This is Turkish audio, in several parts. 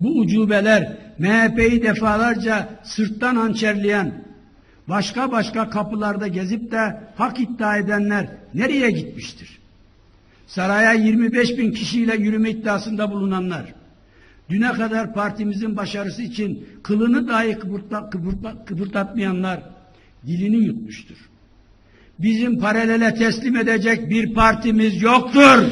Bu ucubeler MHP'yi defalarca sırttan hançerleyen, başka başka kapılarda gezip de hak iddia edenler nereye gitmiştir? Saraya 25 bin kişiyle yürüme iddiasında bulunanlar, düne kadar partimizin başarısı için kılını dahi kıpırtla, kıpırtla, kıpırdatmayanlar dilini yutmuştur. Bizim paralele teslim edecek bir partimiz yoktur.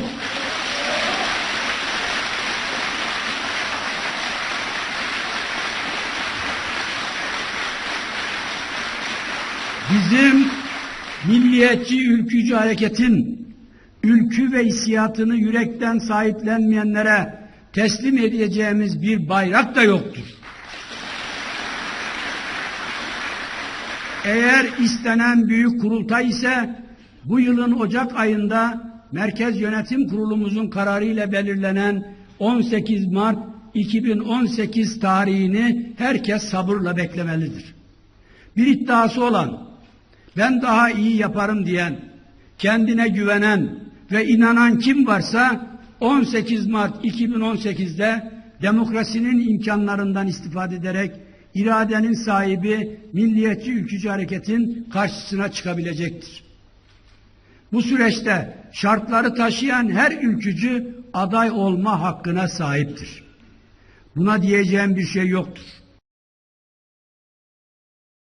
Bizim milliyetçi ülkücü hareketin ülkü ve hissiyatını yürekten sahiplenmeyenlere teslim edeceğimiz bir bayrak da yoktur. Eğer istenen büyük kurultay ise bu yılın Ocak ayında Merkez Yönetim Kurulumuzun kararıyla belirlenen 18 Mart 2018 tarihini herkes sabırla beklemelidir. Bir iddiası olan, ben daha iyi yaparım diyen, kendine güvenen ve inanan kim varsa 18 Mart 2018'de demokrasinin imkanlarından istifade ederek iradenin sahibi milliyetçi ülkücü hareketin karşısına çıkabilecektir. Bu süreçte şartları taşıyan her ülkücü aday olma hakkına sahiptir. Buna diyeceğim bir şey yoktur.